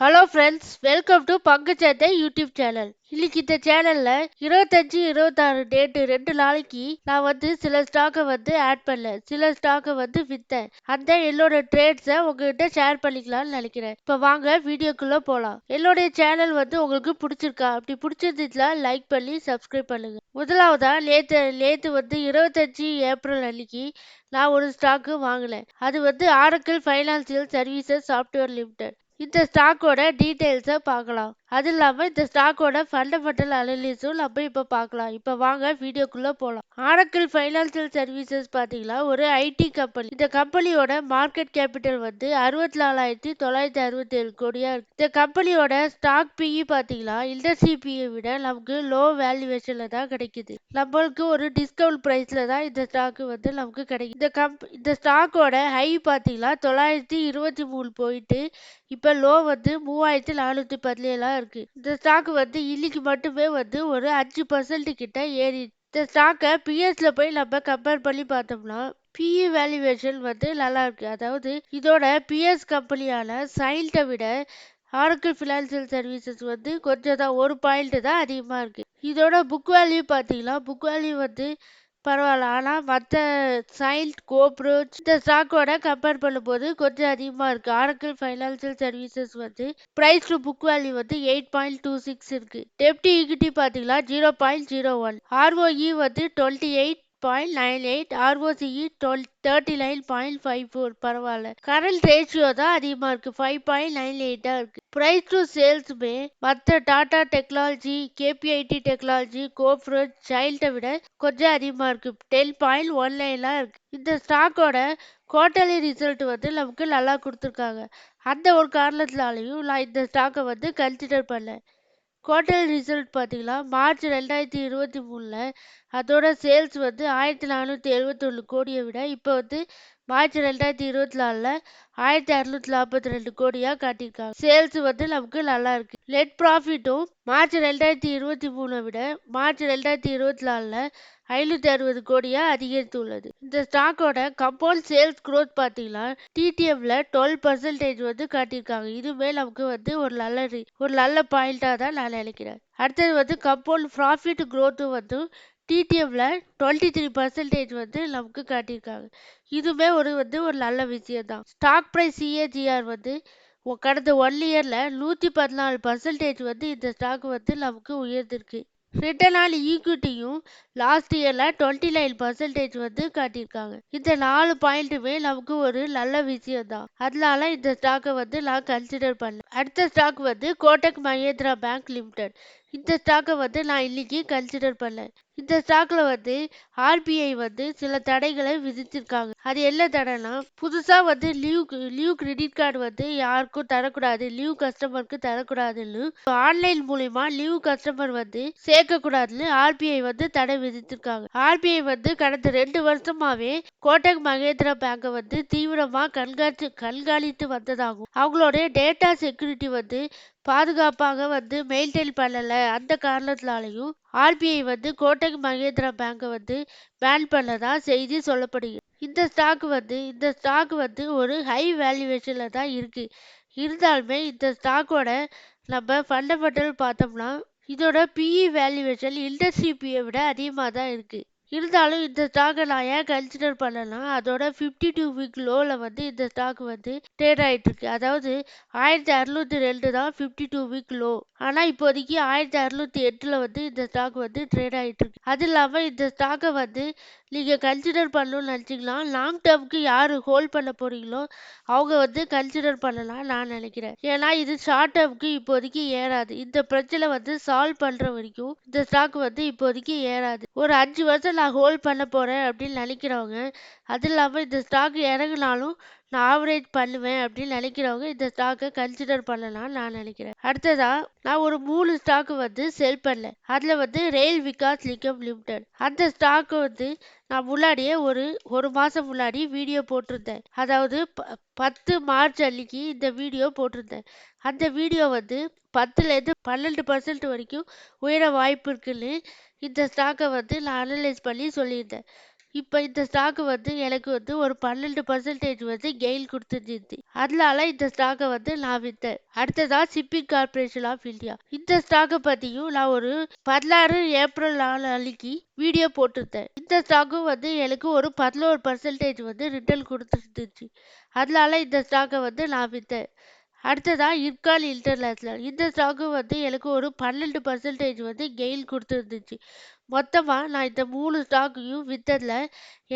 Hello friends welcome to பங்குச்சந்தை YouTube channel இன்னைக்கு இந்த சேனல்ல இருபத்தஞ்சு இருபத்தாறு டேட்டு ரெண்டு நாளைக்கு நான் வந்து சில ஸ்டாக்கை வந்து ஆட் பண்ணல சில ஸ்டாக்கை வந்து வித்தேன். அந்த என்னோட ட்ரேட்ஸை உங்ககிட்ட ஷேர் பண்ணிக்கலாம்னு நினைக்கிறேன். இப்போ வாங்க வீடியோக்குள்ள போகலாம் என்னுடைய சேனல் வந்து உங்களுக்கு பிடிச்சிருக்கா? அப்படி பிடிச்சிருந்துச்சுன்னா லைக் பண்ணி சப்ஸ்கிரைப் பண்ணுங்க. முதலாவதா நேத்து நேத்து வந்து இருபத்தஞ்சு ஏப்ரல் அன்னைக்கு நான் ஒரு ஸ்டாக்கு வாங்கினேன். அது வந்து Oracle financial services software limited இந்த ஸ்டாக்கோட டீட்டெயில்ஸை பார்க்கலாம். அது இல்லாமல் இந்த ஸ்டாக்கோட ஃபண்டமெண்டல் அனலிஸும் நம்ம இப்போ பார்க்கலாம். இப்போ வாங்க வீடியோக்குள்ளே போகலாம் ஆரக்கிள் ஃபைனான்சியல் சர்வீசஸ் பார்த்தீங்கன்னா ஒரு ஐடி கம்பெனி இந்த கம்பெனியோட மார்க்கெட் கேபிட்டல் வந்து அறுபத்தி நாலாயிரத்தி தொள்ளாயிரத்தி அறுபத்தி ஏழு கோடியாக இருக்குது இந்த கம்பெனியோட ஸ்டாக் பிஇ பார்த்தீங்கன்னா இண்டஸ்ட்ரி பிஇ விட நமக்கு லோ வேல்யூவேஷனில் தான் கிடைக்குது. நம்மளுக்கு ஒரு டிஸ்கவுண்ட் ப்ரைஸில் தான் இந்த ஸ்டாக்கு வந்து நமக்கு கிடைக்கும் இந்த கம்ப் இந்த ஸ்டாக்கோட ஹை பார்த்தீங்கன்னா தொள்ளாயிரத்தி இருபத்தி மூணு போயிட்டு இப்போ லோ வந்து மூவாயிரத்தி நானூற்றி பதினேழாக இருக்குது இந்த ஸ்டாக் வந்து இன்னைக்கு மட்டுமே வந்து ஒரு அஞ்சு பர்சன்ட் கிட்ட ஏறி இந்த ஸ்டாக்கை பிஎஸ்ல போய் நம்ம கம்பேர் பண்ணி பார்த்தோம்னா பிஇ வேல்யூவேஷன் வந்து நல்லா இருக்கு. அதாவது இதோட பிஎஸ் கம்பெனியான சைல்ட்டை விட ஆரக்கிள் ஃபினான்சியல் சர்வீசஸ் வந்து கொஞ்சம் தான் ஒரு பாயிண்ட் தான் அதிகமாக இருக்குது இதோட புக் வேல்யூ பார்த்தீங்கன்னா புக் வேல்யூ வந்து பரவாயில்ல. ஆனால் மற்ற சைல்ட் கோப்ரோச் இந்த ஸ்டாக்கோட கம்பேர் பண்ணும்போது கொஞ்சம் அதிகமாக இருக்குது ஆரக்கிள் ஃபைனான்சியல் சர்வீசஸ் வந்து ப்ரைஸ் டு புக் வேல்யூ வந்து எயிட் பாயிண்ட் டூ சிக்ஸ் இருக்குது டெப்டி ஈக்விட்டி பார்த்தீங்கன்னா zero point zero one ROE வந்து twenty eight point nine eight ROCE twelve thirty nine point five four பரவாயில்ல. கரண்ட் ரேஷியோ தான் அதிகமாக இருக்குது ஃபைவ் பாயிண்ட் நைன் எயிட்டாக இருக்குது ப்ரைஸ் டு சேல்ஸுமே மற்ற Tata technology KPIT technology Coforge சைல்ட்டை விட கொஞ்சம் அதிகமாக இருக்குது டென் பாயிண்ட் ஒன் நைனாக இருக்குது இந்த ஸ்டாக்கோட குவார்டர்லி ரிசல்ட் வந்து நமக்கு நல்லா கொடுத்துருக்காங்க. அந்த ஒரு காரணத்தினாலையும் நான் இந்த ஸ்டாக்கை வந்து கன்சிடர் பண்ணேன். குவார்டர்லி ரிசல்ட் பார்த்தீங்கன்னா மார்ச் ரெண்டாயிரத்தி இருபத்தி மூணில் அதோட சேல்ஸ் வந்து ஆயிரத்தி நானூற்றி எழுபத்தொன்று கோடியை விட இப்போ வந்து மார்ச் ரெண்டாயிரத்தி இருபத்தி நாலில் ஆயிரத்தி அறுநூத்தி நாற்பத்தி ரெண்டு கோடியாக காட்டியிருக்காங்க. சேல்ஸ் வந்து நமக்கு நல்லா இருக்கு. நெட் ப்ராஃபிட்டும் மார்ச் ரெண்டாயிரத்தி இருபத்தி மூணை விட மார்ச் ரெண்டாயிரத்தி இருபத்தி நாலில் ஐநூற்றி அறுபது கோடியாக அதிகரித்துள்ளது. இந்த ஸ்டாக்கோட கம்பவுண்ட் சேல்ஸ் க்ரோத் பார்த்தீங்கன்னா டிடிஎம்ல டுவெல் பர்சன்டேஜ் வந்து காட்டியிருக்காங்க. இதுவுமே நமக்கு வந்து ஒரு நல்ல ஒரு நல்ல பாயிண்டாக தான் நான் நினைக்கிறேன். அடுத்தது வந்து கம்பவுண்ட் ப்ராஃபிட் க்ரோத்தும் வந்து டிடிஎம்ல டுவெண்ட்டி த்ரீ பர்சன்டேஜ் வந்து நமக்கு காட்டியிருக்காங்க. இதுவுமே ஒரு வந்து ஒரு நல்ல விஷயம் தான் ஸ்டாக் ப்ரைஸ் சிஏஜிஆர் வந்து கடந்த ஒன் இயரில் நூற்றி பதினாலு பர்சன்டேஜ் வந்து இந்த ஸ்டாக் வந்து நமக்கு உயர்ந்திருக்கு. ரிட்டர்ன் ஆன் ஈக்விட்டியும் லாஸ்ட் இயரில் டுவெண்ட்டி நைன் பர்சன்டேஜ் வந்து காட்டியிருக்காங்க. இந்த நாலு பாயிண்ட்டுமே நமக்கு ஒரு நல்ல விஷயம் தான் அதனால இந்த ஸ்டாக்கை வந்து நான் கன்சிடர் பண்ணேன் அடுத்த ஸ்டாக் வந்து கோட்டக் மஹேந்திரா பேங்க் லிமிடெட் இந்த ஸ்டாக்கை வந்து நான் இன்னைக்கு கன்சிடர் பண்ணேன். இந்த ஸ்டாக்ல வந்து ஆர்பிஐ வந்து சில தடைகளை விதிச்சிருக்காங்க. அது என்ன தடைனா புதுசா வந்து லீவ் லீவ் கிரெடிட் கார்டு வந்து யாருக்கும் தரக்கூடாது லீவ் கஸ்டமருக்கு தரக்கூடாதுன்னு ஆன்லைன் மூலியமா லீவ் கஸ்டமர் வந்து சேர்க்க கூடாதுன்னு ஆர்பிஐ வந்து தடை விதிச்சிருக்காங்க. ஆர்பிஐ வந்து கடந்த ரெண்டு வருஷமாவே கோட்டக் மகேந்திரா பேங்கை வந்து தீவிரமா கண்காட்சி கண்காணித்து வந்ததாகும் அவங்களுடைய டேட்டா செக்யூரிட்டி வந்து பாதுகாப்பாக வந்து மெயின்டைன் பண்ணலை. அந்த காரணத்தினாலையும் ஆர்பிஐ வந்து கோட்டக் மகேந்திரா பேங்கை வந்து பேன் பண்ணதா செய்தி சொல்லப்படுகிறது. இந்த ஸ்டாக் வந்து இந்த ஸ்டாக் வந்து ஒரு ஹை வேல்யூவேஷனில் தான் இருக்குது இருந்தாலுமே இந்த ஸ்டாக்கோட நம்ம ஃபண்டமெண்டல் பார்த்தோம்னா இதோட பிஇ வேல்யூவேஷன் இண்டஸ்ட்ரி பியை விட அதிகமாக தான் இருக்குது இருந்தாலும் இந்த ஸ்டாக்கை நான் ஏன் கன்சிடர் பண்ணேன்னா அதோட ஃபிஃப்டி டூ வீக் லோவில் வந்து இந்த ஸ்டாக் வந்து ட்ரேட் ஆகிட்டுருக்கு அதாவது ஆயிரத்தி அறுநூத்தி ரெண்டு தான் ஃபிஃப்டி டூ வீக் லோ ஆனால் இப்போதைக்கு ஆயிரத்தி அறுநூத்தி எட்டில் வந்து இந்த ஸ்டாக் வந்து ட்ரேட் ஆகிட்டுருக்கு அது இல்லாமல் இந்த ஸ்டாக்கை வந்து நீங்கள் கன்சிடர் பண்ணணும்னு நினச்சிக்கலாம் லாங் டேர்முக்கு யார் ஹோல்ட் பண்ண போறீங்களோ அவங்க வந்து கன்சிடர் பண்ணலாம் நான் நினைக்கிறேன். ஏன்னா இது ஷார்ட் டேர்முக்கு இப்போதைக்கு ஏறாது. இந்த பிரச்சனை வந்து சால்வ் பண்ணுற வரைக்கும் இந்த ஸ்டாக் வந்து இப்போதைக்கு ஏறாது. ஒரு அஞ்சு வருஷம் நான் ஹோல்ட் பண்ண போகிறேன் அப்படின்னு நினைக்கிறவங்க அது இல்லாமல் இந்த ஸ்டாக் இறங்குனாலும் நான் ஆவரேஜ் பண்ணுவேன் அப்படின்னு நினைக்கிறவங்க இந்த ஸ்டாக்கை கன்சிடர் பண்ணலாம்னு நான் நினைக்கிறேன். அடுத்ததா நான் ஒரு மூணு ஸ்டாக்கு வந்து செல் பண்ணேன் அதில் வந்து ரெயில் விகாஸ் நிகம் லிமிடெட். அந்த ஸ்டாக்கு வந்து நான் முன்னாடியே ஒரு ஒரு மாதம் முன்னாடி வீடியோ போட்டிருந்தேன். அதாவது பத்து மார்ச் அன்னைக்கு இந்த வீடியோ போட்டிருந்தேன். அந்த வீடியோ வந்து பத்துலேருந்து பன்னெண்டு பர்சன்ட் வரைக்கும் உயர வாய்ப்பு இருக்குன்னு இந்த ஸ்டாக்கை வந்து நான் அனலைஸ் பண்ணி சொல்லியிருந்தேன். இப்போ இந்த ஸ்டாக் வந்து எனக்கு வந்து ஒரு பன்னெண்டு பர்சன்டேஜ் வந்து கெயின் கொடுத்துருந்துச்சு. அதனால இந்த ஸ்டாக்கை வந்து நான் விற்றேன் அடுத்ததா ஷிப்பிங் கார்பரேஷன் ஆஃப் இந்தியா இந்த ஸ்டாக்கை பற்றியும் நான் ஒரு பதினாறு ஏப்ரல் நாலு அன்னைக்கு வீடியோ போட்டிருந்தேன். இந்த ஸ்டாக்கும் வந்து எனக்கு ஒரு பதினோரு பர்சன்டேஜ் வந்து ரிட்டர்ன் கொடுத்துருந்துச்சு. அதனால இந்த ஸ்டாக்கை வந்து நான் விற்றேன் அடுத்ததாக இப்கால் இன்டர்நேஷ்னல். இந்த ஸ்டாக்கு வந்து எனக்கு ஒரு பன்னெண்டு பர்சன்டேஜ் வந்து கெயின் கொடுத்துருந்துச்சு. மொத்தமாக நான் இந்த மூணு ஸ்டாக்கையும் விற்றதில்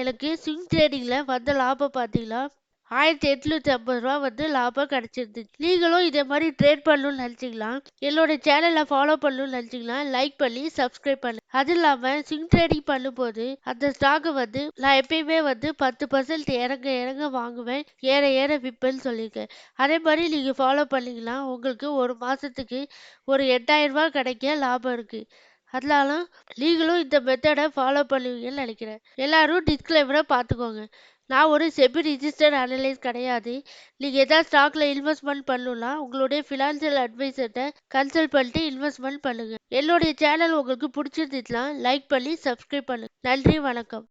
எனக்கு ஸ்விங் ட்ரேடிங்கில் வந்த லாபம் பார்த்தீங்கன்னா ஆயிரத்தி எட்நூற்றி ஐம்பது ரூபா வந்து லாபம் கிடச்சிருந்துச்சு. நீங்களும் இதே மாதிரி ட்ரேட் பண்ணணும்னு நினச்சிங்களா? என்னோட சேனலை ஃபாலோ பண்ணணும்னு நினச்சிங்களா லைக் பண்ணி சப்ஸ்கிரைப் பண்ணு. அது இல்லாமல் ஸ்விங் ட்ரேடிங் பண்ணும்போது அந்த ஸ்டாக்கை வந்து நான் எப்பயுமே வந்து பத்து பர்சன்ட் இறங்க இறங்க வாங்குவேன். ஏற ஏற விற்பேன்னு சொல்லியிருக்கேன். அதே மாதிரி நீங்கள் ஃபாலோ பண்ணிங்கன்னா உங்களுக்கு ஒரு மாதத்துக்கு ஒரு எட்டாயிரம் கிடைக்க லாபம் இருக்குது அதனால நீங்களும் இந்த மெத்தடை ஃபாலோ பண்ணுவீங்கன்னு நினைக்கிறேன். எல்லாரும் டிஸ்கிளைமரை பார்த்துக்கோங்க. நான் ஒரு செபி ரிஜிஸ்டர் அனலைஸ் கிடையாது. நீங்கள் எதாவது ஸ்டாக்ல இன்வெஸ்ட்மெண்ட் பண்ணணும்னா உங்களுடைய ஃபினான்ஷியல் அட்வைசர்கிட்ட கன்சல்ட் பண்ணிட்டு இன்வெஸ்ட்மெண்ட் பண்ணுங்க. என்னுடைய சேனல் உங்களுக்கு பிடிச்சிருந்துச்சுன்னா லைக் பண்ணி சப்ஸ்கிரைப் பண்ணுங்க. நன்றி வணக்கம்.